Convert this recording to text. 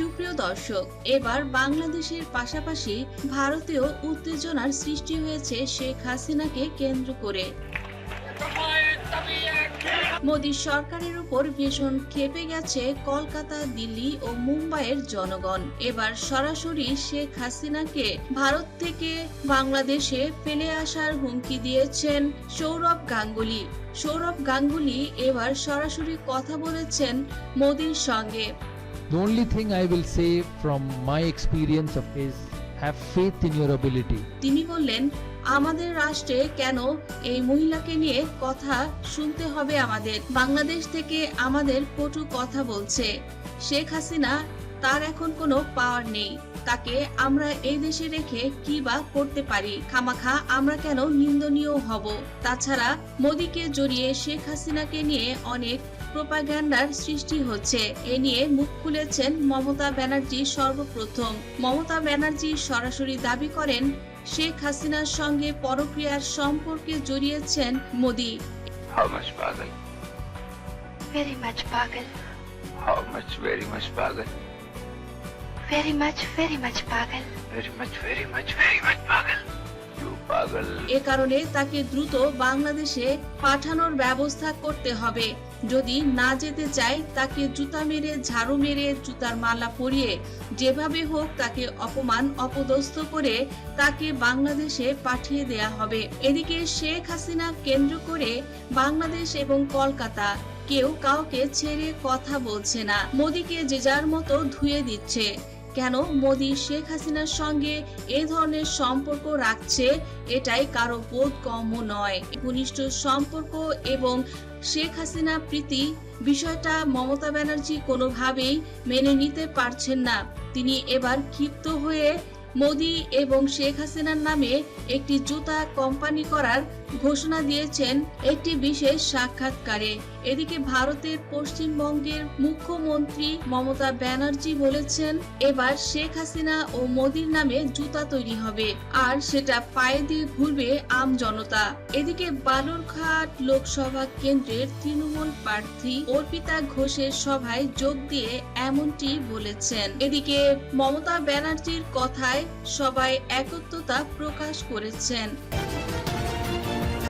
সুপ্রিয় দর্শক, এবার বাংলাদেশের পাশাপাশি ভারতেও উত্তেজনার সৃষ্টি হয়েছে শেখ হাসিনাকে কেন্দ্র করে। মোদী সরকারের উপর ভীষণ ক্ষেপে গেছে কলকাতা, দিল্লি ও মুম্বাইয়ের জনগণ। এবার সরাসরি শেখ হাসিনাকে ভারত থেকে বাংলাদেশে ফেলে আসার হুমকি দিয়েছেন সৌরভ গাঙ্গুলি। সৌরভ গাঙ্গুলি এবার সরাসরি কথা বলেছেন মোদীর সঙ্গে। The only thing I will say from my experience of is, have faith in your ability. তিনি বললেন, আমাদের রাষ্ট্রে কেন এই মহিলাকে নিয়ে কথা শুনতে হবে আমাদের? বাংলাদেশ থেকে আমাদের কটু কথা বলছে। শেখ হাসিনা তার এখন কোনো পাওয়ার নেই। তাকে আমরা এই দেশে রেখে কি বা করতে পারি? খামাখা আমরা কেন নিন্দনীয় হব? তাছাড়া মোদীকে জড়িয়ে শেখ হাসিনাকে নিয়ে অনেক প্রোপাগান্ডার সৃষ্টি হচ্ছে। এ নিয়ে মুখ খুলেছেন মমতা ব্যানার্জি সর্বপ্রথম। মমতা ব্যানার্জি সরাসরি দাবি করেন শেখ হাসিনার সঙ্গে পরক্রিয়ার সম্পর্কে জড়িয়েছেন মোদি। এ কারণে তাকে দ্রুত বাংলাদেশে পাঠানোর ব্যবস্থা করতে হবে। যদি না যেতে চায়, তাকে জুতা মেরে, ঝাড়ু মেরে, জুতার মালা পরিয়ে যেভাবে হোক তাকে অপমান, অপদস্থ করে তাকে বাংলাদেশে পাঠিয়ে দেয়া হবে। এদিকে শেখ হাসিনা কেন্দ্র করে বাংলাদেশ এবং কলকাতা কেউ কাউকে ছেড়ে কথা বলছে না। মোদীকে যে যার মতো ধুয়ে দিচ্ছে। কেন মোদী শেখ হাসিনার সঙ্গে এ ধরনের সম্পর্ক রাখছে এটাই কারও বোধগম্য নয়। ঘনিষ্ঠ সম্পর্ক এবং শেখ হাসিনা প্রীতি বিষয়টা মমতা ব্যানার্জি কোনোভাবেই মেনে নিতে পারছেন না। তিনি এবার ক্ষিপ্ত হয়ে মোদি এবং শেখ হাসিনার নামে একটি জুতা কোম্পানি করার ঘোষণা দিয়েছেন একটি বিশেষ সাক্ষাৎকারে। এদিকে ভারতের পশ্চিমবঙ্গের মুখ্যমন্ত্রী মমতা ব্যানার্জি বলেছেন, এবার শেখ হাসিনা ও মোদির নামে জুতা তৈরি হবে, আর সেটা পায়ে দিয়ে ঘুরবে আম জনতা। এদিকে বালুরঘাট লোকসভা কেন্দ্রের তৃণমূল প্রার্থী অর্পিতা ঘোষের সভায় যোগ দিয়ে এমনটি বলেছেন। এদিকে মমতা ব্যানার্জির কথায় সবাই একত্রতা প্রকাশ করেছেন।